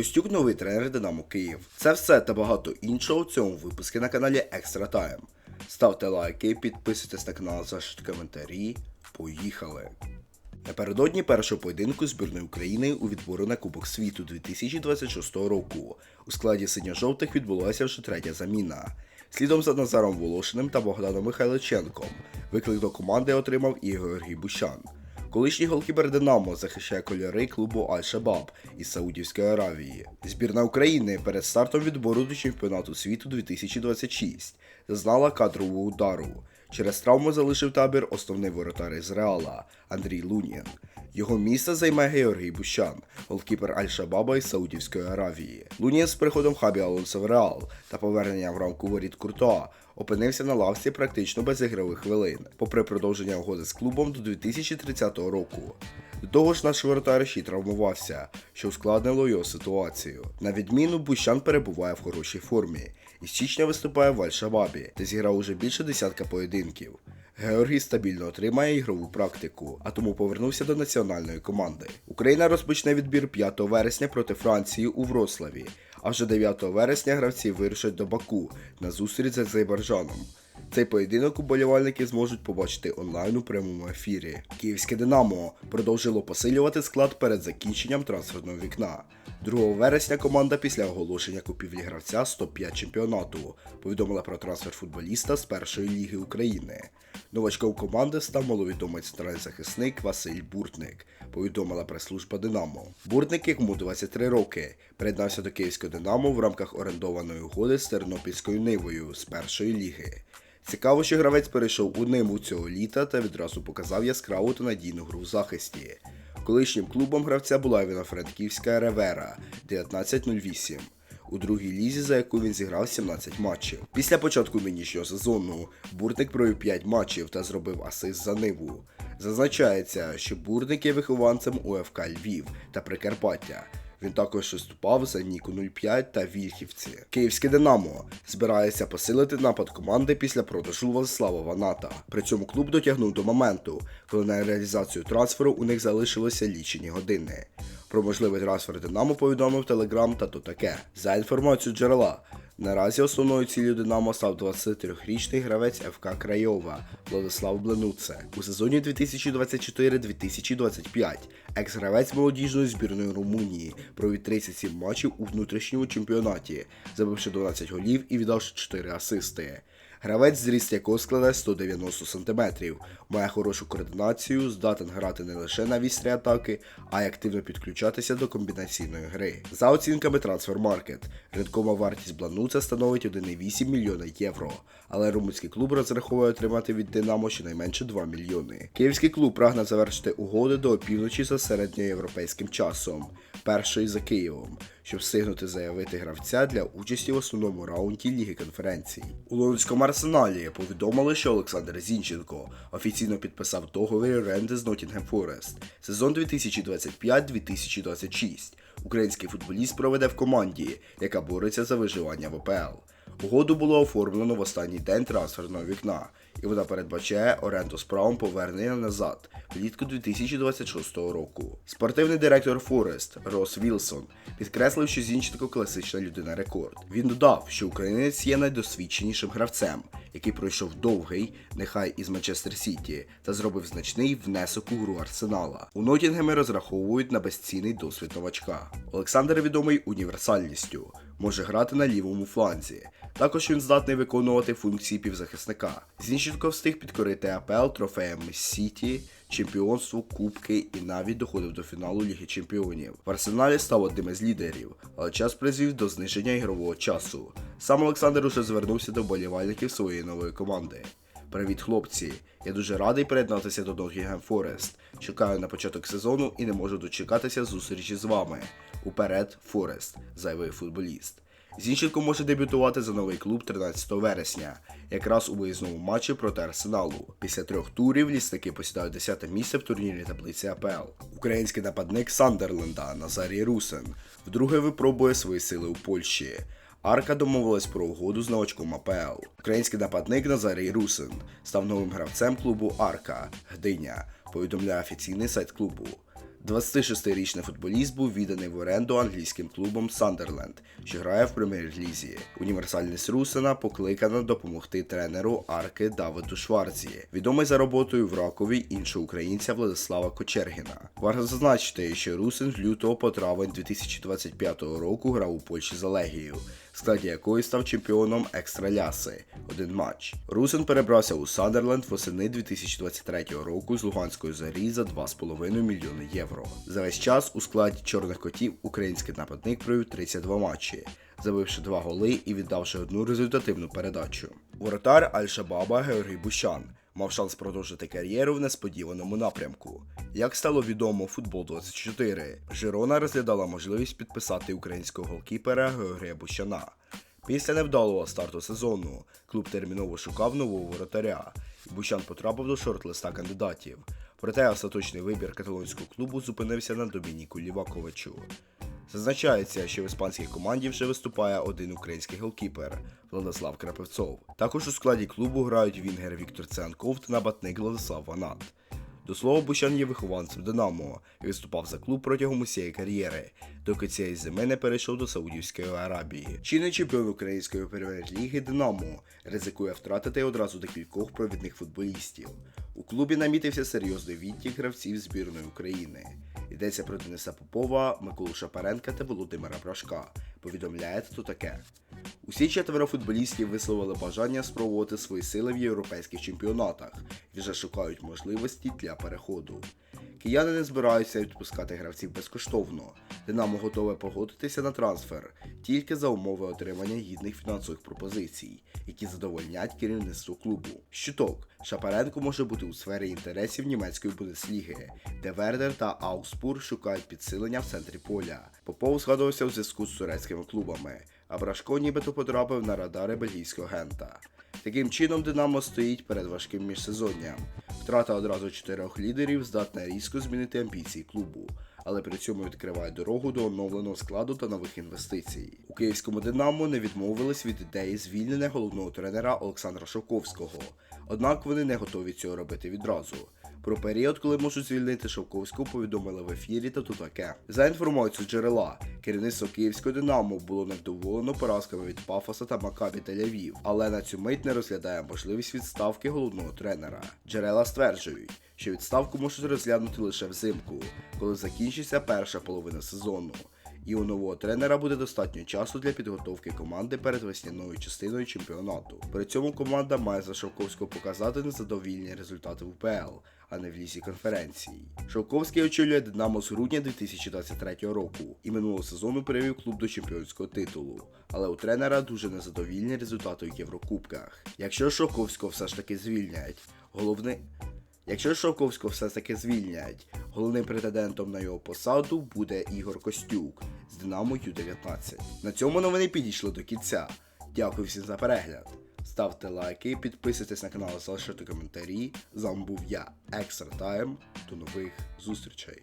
Костюк новий тренер Динамо Київ. Це все та багато іншого в цьому випуску на каналі Екстра Тайм. Ставте лайки, підписуйтесь на канал, залишайте коментарі. Поїхали! Напередодні першого поєдинку збірної України у відбору на Кубок світу 2026 року у складі синьо-жовтих відбулася вже третя заміна. Слідом за Назаром Волошиним та Богданом Михайличенком виклик до команди отримав і Георгій Бущан. Колишній голкіпер Динамо захищає кольори клубу Аль-Шабаб із Саудівської Аравії. Збірна України перед стартом відбору до чемпіонату світу 2026 зазнала кадрового удару. Через травму залишив табір основний воротар із Реала Андрій Лунін. Його місце займе Георгій Бущан, голкіпер Аль-Шабаба із Саудівської Аравії. Лунін з приходом Хабі Алонсо в Реал та поверненням в рамку воріт Куртоа опинився на лавці практично без ігрових хвилин, попри продовження угоди з клубом до 2030 року. До того ж, наш воротар ще й травмувався, що ускладнило його ситуацію. На відміну, Бущан перебуває в хорошій формі і з січня виступає в Аль-Шабабі, де зіграв уже більше десятка поєдинків. Георгій стабільно отримає ігрову практику, а тому повернувся до національної команди. Україна розпочне відбір 5 вересня проти Франції у Вроцлаві, а вже 9 вересня гравці вирушать до Баку на зустріч з Азербайджаном. Цей поєдинок уболівальники зможуть побачити онлайн у прямому ефірі. Київське Динамо продовжило посилювати склад перед закінченням трансферного вікна. 2 вересня команда після оголошення купівлі гравця з топ-5 чемпіонату повідомила про трансфер футболіста з першої ліги України. Новачком команди став маловідомий центральний захисник Василь Буртник, повідомила прес-служба Динамо. Буртник, якому 23 роки, приєднався до Київського Динамо в рамках орендованої угоди з Тернопільською Нивою з першої ліги. Цікаво, що гравець перейшов у Ниму цього літа та відразу показав яскраву та надійну гру в захисті. Колишнім клубом гравця була Івано-Франківська Ревера 1908 у другій лізі, за яку він зіграв 17 матчів. Після початку нинішнього сезону бурник провів 5 матчів та зробив асист за Ниву. Зазначається, що бурник є вихованцем УФК Львів та Прикарпаття. Він також виступав за Ніку 05 та Вільхівці. Київське Динамо збирається посилити напад команди після продажу Владислава Ваната. При цьому клуб дотягнув до моменту, коли на реалізацію трансферу у них залишилося лічені години. Про можливий трансфер Динамо повідомив Телеграм та то таке. За інформацією джерела, наразі основною ціллю Динамо став 23-річний гравець ФК Крайова Владислав Бленуце. У сезоні 2024-2025 екс-гравець молодіжної збірної Румунії провів 37 матчів у внутрішньому чемпіонаті, забивши 12 голів і віддавши 4 асисти. Гравець, зріст якого складає 190 см, має хорошу координацію, здатен грати не лише на вістрі атаки, а й активно підключатися до комбінаційної гри. За оцінками Transfermarkt, ринкова вартість Блануца становить 1,8 мільйона євро, але румунський клуб розраховує отримати від Динамо щонайменше 2 мільйони. Київський клуб прагне завершити угоди до опівночі за середньоєвропейським часом, першої за Києвом, щоб встигнути заявити гравця для участі в основному раунді Ліги конференції. У лондонському арсеналі повідомили, що Олександр Зінченко офіційно підписав договір оренди з Nottingham Forest сезон 2025-2026. Український футболіст проведе в команді, яка бореться за виживання в ОПЛ. Угоду було оформлено в останній день трансферного вікна, і вона передбачає оренду з правом повернення назад влітку 2026 року. Спортивний директор Форест Рос Вілсон підкреслив, що Зінченко класична людина рекорд. Він додав, що українець є найдосвідченішим гравцем, який пройшов довгий, нехай із Манчестер Сіті, та зробив значний внесок у гру Арсенала. У Нотінгемі розраховують на безцінний досвід новачка. Олександр відомий універсальністю, може грати на лівому фланзі. Також він здатний виконувати функції півзахисника. Зінченко встиг підкорити АПЛ трофеями Сіті, чемпіонству, кубки і навіть доходив до фіналу Ліги Чемпіонів. В Арсеналі став одним із лідерів, але час призвів до зниження ігрового часу. Сам Олександр уже звернувся до болівальників своєї нової команди. Привіт, хлопці! Я дуже радий приєднатися до Nottingham Forest. Чекаю на початок сезону і не можу дочекатися зустрічі з вами. Уперед, Форест, заявив футболіст. Зінченко може дебютувати за новий клуб 13 вересня, якраз у виїзному матчі проти Арсеналу. Після трьох турів лісники посідають 10 місце в турнірній таблиці АПЛ. Український нападник Сандерленда Назарій Русен вдруге випробує свої сили у Польщі. Арка домовилась про угоду з новачком АПЛ. Український нападник Назарій Русин став новим гравцем клубу Арка Гдиня, повідомляє офіційний сайт клубу. 26-річний футболіст був відданий в оренду англійським клубом Сандерленд, що грає в прем'єр-лізі. Універсальність Русина покликана допомогти тренеру Арки Давиду Шварці, відомий за роботою в Ракові іншого українця Владислава Кочергіна. Варто зазначити, що Русин з лютого по травень 2025 року грав у Польщі за Легію, складі якої став чемпіоном екстраляси один матч. Русин перебрався у Сандерленд восени 2023 року з Луганської зарі за 2,5 мільйони євро. За весь час у складі чорних котів український нападник провів 32 матчі, забивши два голи і віддавши одну результативну передачу. Воротар Аль-Шабаба Георгій Бущан мав шанс продовжити кар'єру в несподіваному напрямку. Як стало відомо футбол 24, Жирона розглядала можливість підписати українського голкіпера Георгія Бущана. Після невдалого старту сезону клуб терміново шукав нового воротаря, Бущан потрапив до шорт-листа кандидатів. Проте остаточний вибір каталонського клубу зупинився на Домініку Ліваковичу. Зазначається, що в іспанській команді вже виступає один український голкіпер Владислав Крапивцов. Також у складі клубу грають вінгер Віктор Ценков та набатник Владислав Ванат. До слова, Бущан є вихованцем Динамо і виступав за клуб протягом усієї кар'єри, доки цієї зими не перейшов до Саудівської Аравії. Чинний чемпіон української прем'єр-ліги Динамо ризикує втратити одразу декількох провідних футболістів. У клубі намітився серйозний відтік гравців збірної України. Йдеться про Дениса Попова, Миколу Шапаренка та Володимира Брашка. Повідомляє то таке. Усі четверо футболістів висловили бажання спробувати свої сили в європейських чемпіонатах і вже шукають можливості для переходу. Кияни не збираються відпускати гравців безкоштовно. Динамо готове погодитися на трансфер тільки за умови отримання гідних фінансових пропозицій, які задовольнять керівництво клубу. Щуток Шапаренко може бути у сфері інтересів німецької Бундесліги, де Вердер та Ауспур шукають підсилення в центрі поля. Попов згадувався у зв'язку з турецькими клубами, а Брашко нібито потрапив на радари бельгійського агента. Таким чином, Динамо стоїть перед важким міжсезонням. Втрата одразу чотирьох лідерів здатна різко змінити амбіції клубу, але при цьому відкриває дорогу до оновленого складу та нових інвестицій. У київському Динамо не відмовились від ідеї звільнення головного тренера Олександра Шовковського, однак вони не готові цього робити відразу. Про період, коли можуть звільнити Шовковського, повідомили в ефірі та тут таке. За інформацією джерела, керівництво київського Динамо було невдоволено поразками від Пафоса та Макабі Тель-Авів, але на цю мить не розглядає можливість відставки головного тренера. Джерела стверджують, що відставку можуть розглянути лише взимку, коли закінчиться перша половина сезону. І у нового тренера буде достатньо часу для підготовки команди перед весняною частиною чемпіонату. При цьому команда має за Шовковського показати незадовільні результати в УПЛ, а не в лісі конференції. Шовковський очолює Динамо з грудня 2023 року і минулого сезону привів клуб до чемпіонського титулу. Але у тренера дуже незадовільні результати у Єврокубках. Якщо Шовковського все ж таки звільняють, головний. Якщо Шовковського все-таки звільнять, головним претендентом на його посаду буде Ігор Костюк з Динамо Ю-19. На цьому новини підійшли до кінця. Дякую всім за перегляд. Ставте лайки, підписуйтесь на канал, залишайте коментарі. З вами був я, Екстра Тайм. До нових зустрічей.